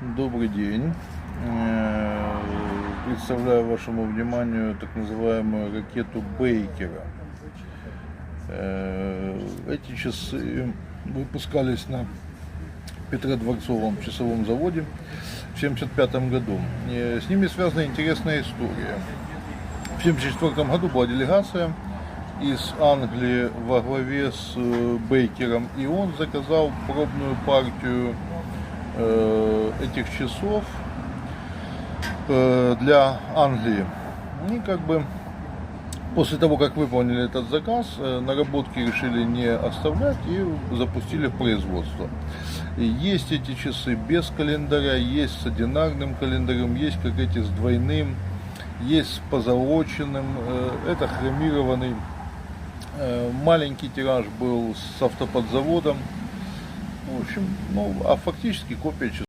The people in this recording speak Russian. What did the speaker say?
Добрый день. Э, Представляю вашему вниманию так называемую ракету Бейкера. Э, Эти часы выпускались на Петродворцовом часовом заводе в 1975 году. Э, С ними связана интересная история. В 1974 году была делегация из Англии во главе с Бейкером, и он заказал пробную партию этих часов э, для Англии. И как бы после того, как выполнили этот заказ, э, наработки решили не оставлять и запустили в производство. Есть эти часы без календаря, есть с одинарным календарем, есть как эти с двойным, есть с позолоченным. Э, Это хромированный Э, маленький тираж был с автоподзаводом. В общем, ну, а фактически копия.